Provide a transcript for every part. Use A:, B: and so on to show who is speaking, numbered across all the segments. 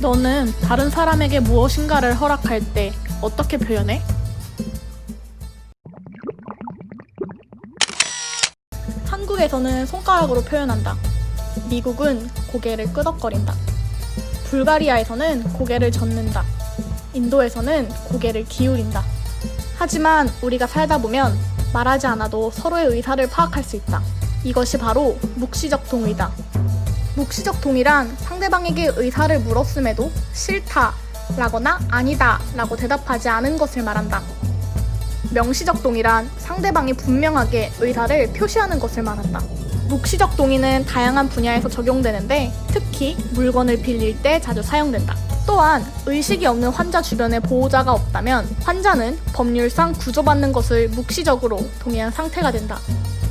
A: 너는 다른 사람에게 무엇인가를 허락할 때 어떻게 표현해? 한국에서는 손가락으로 표현한다. 미국은 고개를 끄덕거린다. 불가리아에서는 고개를 젓는다. 인도에서는 고개를 기울인다. 하지만 우리가 살다 보면 말하지 않아도 서로의 의사를 파악할 수 있다. 이것이 바로 묵시적 동의다. 묵시적 동의란 상대방에게 의사를 물었음에도 싫다 라거나 아니다 라고 대답하지 않은 것을 말한다. 명시적 동의란 상대방이 분명하게 의사를 표시하는 것을 말한다. 묵시적 동의는 다양한 분야에서 적용되는데 특히 물건을 빌릴 때 자주 사용된다. 또한 의식이 없는 환자 주변에 보호자가 없다면 환자는 법률상 구조받는 것을 묵시적으로 동의한 상태가 된다.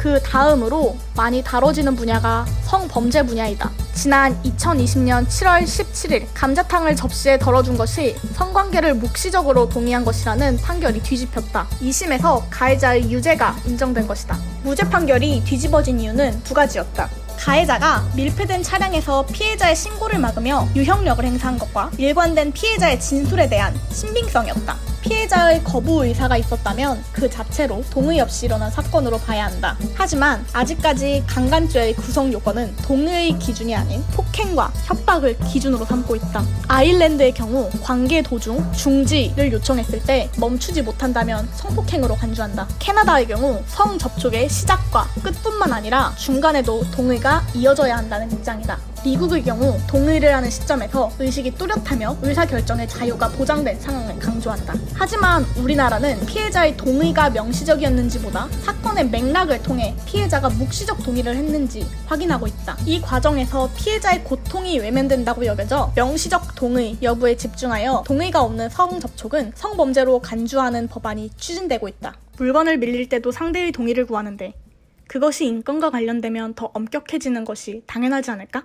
A: 그 다음으로 많이 다뤄지는 분야가 성범죄 분야이다. 지난 2020년 7월 17일 감자탕을 접시에 덜어준 것이 성관계를 묵시적으로 동의한 것이라는 판결이 뒤집혔다. 2심에서 가해자의 유죄가 인정된 것이다. 무죄 판결이 뒤집어진 이유는 두 가지였다. 가해자가 밀폐된 차량에서 피해자의 신고를 막으며 유형력을 행사한 것과 일관된 피해자의 진술에 대한 신빙성이었다. 피해자의 거부 의사가 있었다면 그 자체로 동의 없이 일어난 사건으로 봐야 한다. 하지만 아직까지 강간죄의 구성 요건은 동의의 기준이 아닌 폭행과 협박을 기준으로 삼고 있다. 아일랜드의 경우 관계 도중 중지를 요청했을 때 멈추지 못한다면 성폭행으로 간주한다. 캐나다의 경우 성 접촉의 시작과 끝뿐만 아니라 중간에도 동의가 이어져야 한다는 입장이다. 미국의 경우 동의를 하는 시점에서 의식이 뚜렷하며 의사결정의 자유가 보장된 상황을 강조한다. 하지만 우리나라는 피해자의 동의가 명시적이었는지보다 사건의 맥락을 통해 피해자가 묵시적 동의를 했는지 확인하고 있다. 이 과정에서 피해자의 고통이 외면된다고 여겨져 명시적 동의 여부에 집중하여 동의가 없는 성 접촉은 성범죄로 간주하는 법안이 추진되고 있다. 물건을 밀릴 때도 상대의 동의를 구하는데 그것이 인권과 관련되면 더 엄격해지는 것이 당연하지 않을까?